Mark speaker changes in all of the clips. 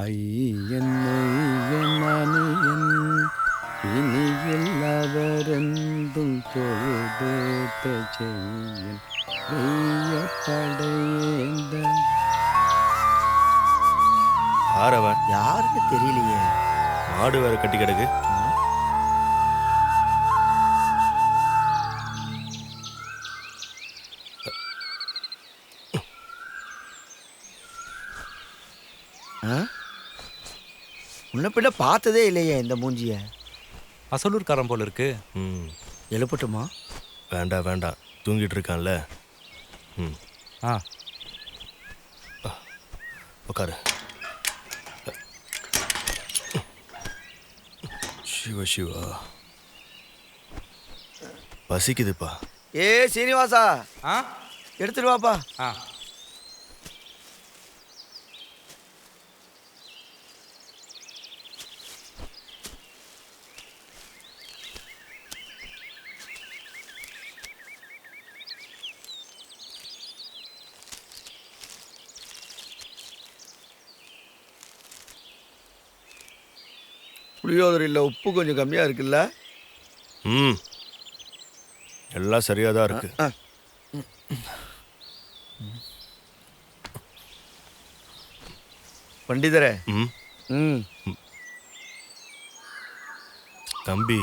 Speaker 1: ஐயன் இனியில்லவரெந்தும் தொழுதேத்த செய்யன் வெய்ய படையேந்த.
Speaker 2: ஆறவன்
Speaker 3: யாருன்னு தெரியலையே.
Speaker 2: மாடு வேற கட்டி கிடக்கு.
Speaker 3: முன்ன பின்ன பார்த்ததே இல்லையே இந்த மூஞ்சிய.
Speaker 4: அசலூர்காரன் போல இருக்கு.
Speaker 2: ம்.
Speaker 3: எழுப்பட்டுமா?
Speaker 2: வேண்டாம் வேண்டாம் தூங்கிட்டு இருக்கான்ல. ம்.
Speaker 4: ஆ.
Speaker 2: உட்காரு சிவ சிவா. பசிக்குதுப்பா.
Speaker 3: ஏ சீனிவாசா.
Speaker 4: ஆ?
Speaker 3: எடுத்துட்டு வாப்பா.
Speaker 4: ஆ.
Speaker 3: புளியோதரையில் உப்பு கொஞ்சம் கம்மியாக இருக்குல்ல?
Speaker 2: ம். எல்லாம் சரியாக தான் இருக்கு.
Speaker 3: ஆ. பண்டிதரே.
Speaker 2: ம்.
Speaker 3: ம்.
Speaker 2: தம்பி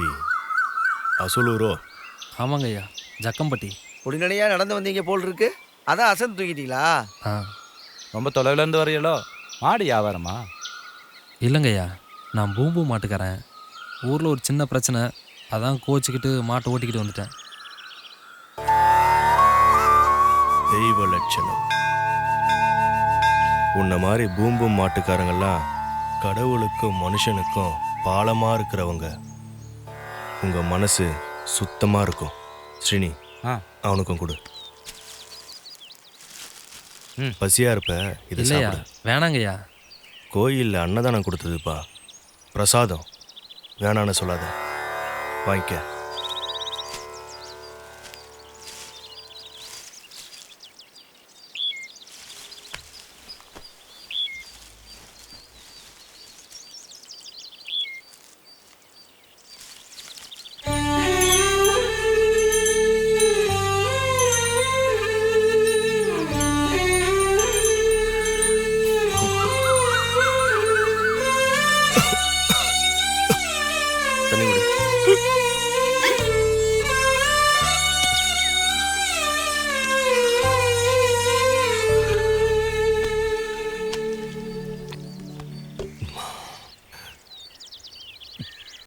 Speaker 2: அசலூரோ?
Speaker 5: ஆமாங்க ஐயா ஜக்கம்பட்டி.
Speaker 3: பொடிநடையாக நடந்து வந்தீங்க போல் இருக்கு அதான் அசந்து தூக்கிட்டீங்களா?
Speaker 5: ஆ.
Speaker 4: ரொம்ப தொலைவுல இருந்து வரையலோ மாடு வியாபாரமா?
Speaker 5: இல்லைங்க ஐயா நான் பூம்பு மாட்டுக்காரன். ஊரில் ஒரு சின்ன பிரச்சனை அதான் கோச்சிக்கிட்டு மாட்டை ஓட்டிக்கிட்டு வந்துட்டேன்.
Speaker 2: தெய்வ லட்சணம். உன்ன மாதிரி பூம்பும் மாட்டுக்காரங்கெல்லாம் கடவுளுக்கும் மனுஷனுக்கும் பாலமா இருக்கிறவங்க. உங்க மனசு சுத்தமா இருக்கும். ஸ்ரீனி
Speaker 4: ஆ.
Speaker 2: அவனுக்கும் கொடு.
Speaker 4: ம்.
Speaker 2: பசியா இருப்ப? இதை
Speaker 5: இல்லையா?
Speaker 2: சாப்பிடு.
Speaker 5: வேணாங்க ஐயா
Speaker 2: கோயில்ல அன்னதானம் கொடுத்ததுப்பா. பிரசாதம். வேணான்னு சொல்லாத. வாங்கிக்க.